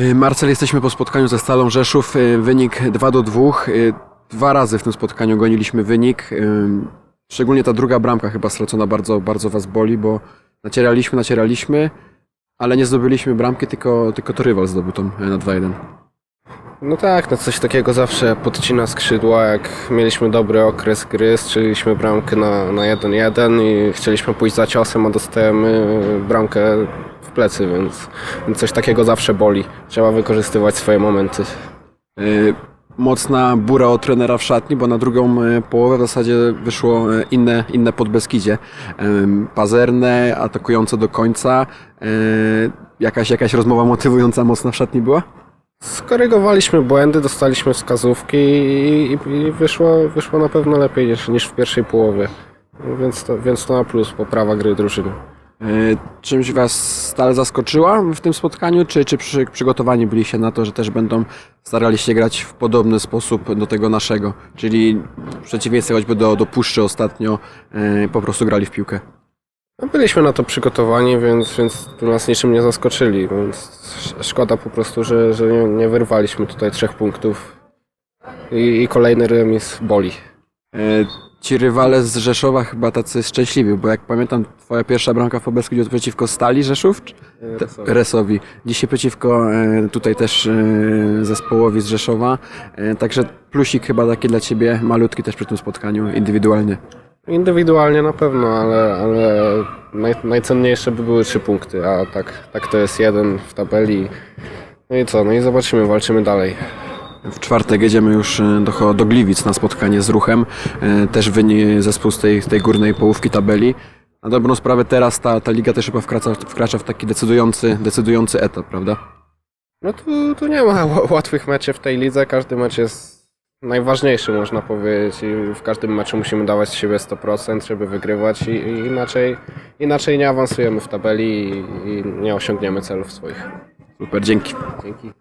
Y, Marcel, jesteśmy po spotkaniu ze Stalą Rzeszów. Y, Wynik 2 do 2. Y, Dwa razy w tym spotkaniu goniliśmy wynik. Szczególnie ta druga bramka chyba stracona bardzo, bardzo Was boli, bo nacieraliśmy, nacieraliśmy, ale nie zdobyliśmy bramki, tylko, tylko to rywal zdobył tą na 2-1. No tak, no coś takiego zawsze podcina skrzydła, jak mieliśmy dobry okres gry, strzeliśmy bramkę na, na 1-1 i chcieliśmy pójść za ciosem, a dostajemy bramkę plecy, więc, coś takiego zawsze boli. Trzeba wykorzystywać swoje momenty. Y, Mocna bura od trenera w szatni, bo na drugą y, połowę w zasadzie wyszło y, inne, inne podbeskidzie. Pazerne, atakujące do końca. Jakaś, jakaś rozmowa motywująca mocna w szatni była? Skorygowaliśmy błędy, dostaliśmy wskazówki i, i, i wyszło, wyszło na pewno lepiej niż, niż w pierwszej połowie. Więc to, więc to na plus, poprawa gry drużyny. Y, Czymś Was stale zaskoczyła w tym spotkaniu, czy, czy przy, przygotowani byliście na to, że też będą starali się grać w podobny sposób do tego naszego? Czyli w przeciwieństwie choćby do, do Puszczy ostatnio y, po prostu grali w piłkę. No, byliśmy na to przygotowani, więc, więc tu nas niczym nie zaskoczyli. Więc sz- szkoda po prostu, że, że nie, nie wyrwaliśmy tutaj trzech punktów. I, I kolejny remis boli. E, Ci rywale z Rzeszowa chyba tacy szczęśliwi, bo jak pamiętam, twoja pierwsza bramka w Obeskidzie to przeciwko Stali Rzeszów? czy- Te- Resowi. Dzisiaj przeciwko e, tutaj też e, zespołowi z Rzeszowa. E, Także plusik chyba taki dla ciebie malutki też przy tym spotkaniu indywidualnie. Indywidualnie na pewno, ale, ale naj, najcenniejsze by były trzy punkty, a tak, tak to jest jeden w tabeli. No i co, no i zobaczymy, walczymy dalej. W czwartek jedziemy już e, do, do Gliwic na spotkanie z Ruchem. E, Też wynik zespół z tej, tej górnej połówki tabeli. Na dobrą sprawę teraz ta, ta liga też chyba wkracza, wkracza w taki decydujący, decydujący etap, prawda? No tu, tu nie ma łatwych meczów w tej lidze, każdy mecz jest najważniejszy można powiedzieć i w każdym meczu musimy dawać z siebie 100%, żeby wygrywać i, i inaczej, inaczej nie awansujemy w tabeli i, i nie osiągniemy celów swoich. Super, dzięki. Dzięki.